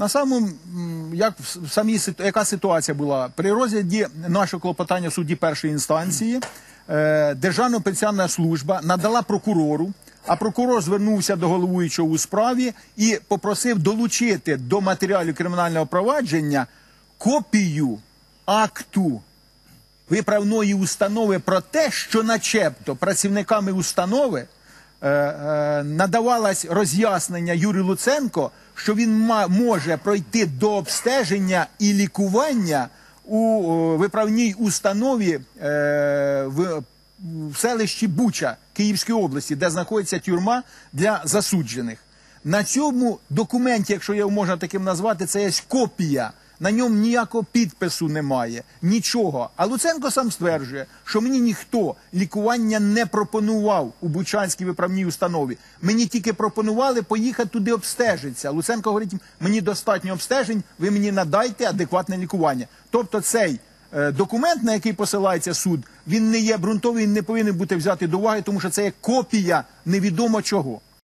На самому, як в самій яка ситуація була? При розгляді нашого клопотання в суді першої інстанції, е, Державна пенсіонна служба надала прокурору, а прокурор звернувся до головуючого у справі і попросив долучити до матеріалів кримінального провадження копію акту виправної установи про те, що начебто працівниками установи надавалось роз'яснення Юрію Луценко, що він може пройти до обстеження і лікування у виправній установі е, в селищі Буча Київської області, де знаходиться тюрма для засуджених. На цьому документі, якщо його можна таким назвати, це є копія. На ньому ніякого підпису немає, нічого. А Луценко сам стверджує, що мені ніхто лікування не пропонував у Бучанській виправній установі. Мені тільки пропонували поїхати туди обстежитися. Луценко говорить, мені достатньо обстежень, ви мені надайте адекватне лікування. Тобто цей е, документ, на який посилається суд, він не є ґрунтовий, він не повинен бути взятий до уваги, тому що це є копія невідомо чого.